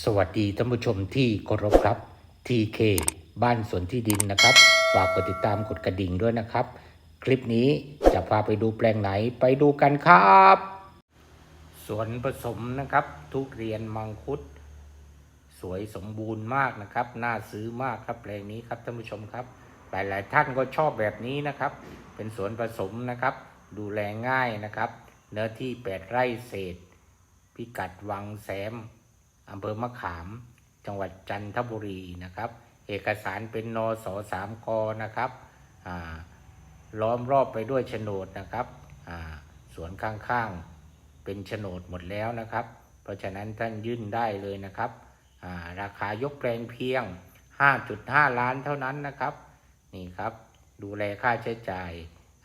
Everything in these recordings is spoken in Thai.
สวัสดีท่านผู้ชมที่เคารพครับ TK บ้านสวนที่ดินนะครับ ฝากกดติดตามกดกระดิ่งด้วยนะครับ คลิปนี้จะพาไปดูแปลงไหนไปดูกันครับ สวนผสมนะครับ ทุเรียนมังคุด สวยสมบูรณ์มากนะครับ น่าซื้อมากครับแปลงนี้ครับท่านผู้ชมครับ หลายๆ ท่านก็ชอบแบบนี้นะครับ เป็นสวนผสมนะครับ ดูแลง่ายนะครับ เนื้อที่ 8 ไร่เศษ พิกัดวังแซม อำเภอมะขาม จังหวัดจันทบุรีนะครับ เอกสารเป็นนสสามกนะครับล้อมรอบไปด้วยโฉนดนะครับสวนข้างๆเป็นโฉนดหมดแล้วนะครับ เพราะฉะนั้นท่านยื่นได้เลยนะครับาราคายกแปลงเพียง 5.5 ล้านเท่านั้นนะครับนี่ครับดูแลค่าใช้จ่าย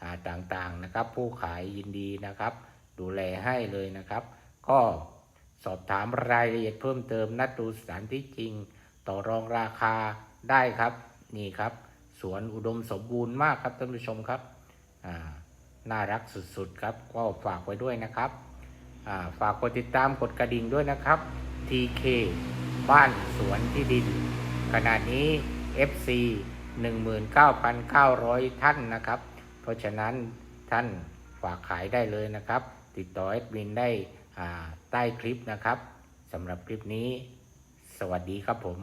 าต่างๆนะครับ ผู้ขายยินดีนะครับ ดูแลให้เลยนะครับ ก็ สอบถามรายละเอียดเพิ่มเติมนัดดูสถานที่จริง ต่อรองราคาได้ครับ นี่ครับ สวนอุดมสมบูรณ์มากครับท่านผู้ชมครับน่ารักสุดๆครับ ก็ฝากไว้ด้วยนะครับ ฝากกดติดตามกดกระดิ่งด้วยนะครับ TK บ้านสวนที่ดิน ขณะนี้ FC 19,900 ท่านนะครับ เพราะฉะนั้นท่านฝากขายได้เลยนะครับ ติดต่อแอดมินได้ ใต้คลิปนะครับสำหรับคลิปนี้ สวัสดีครับผม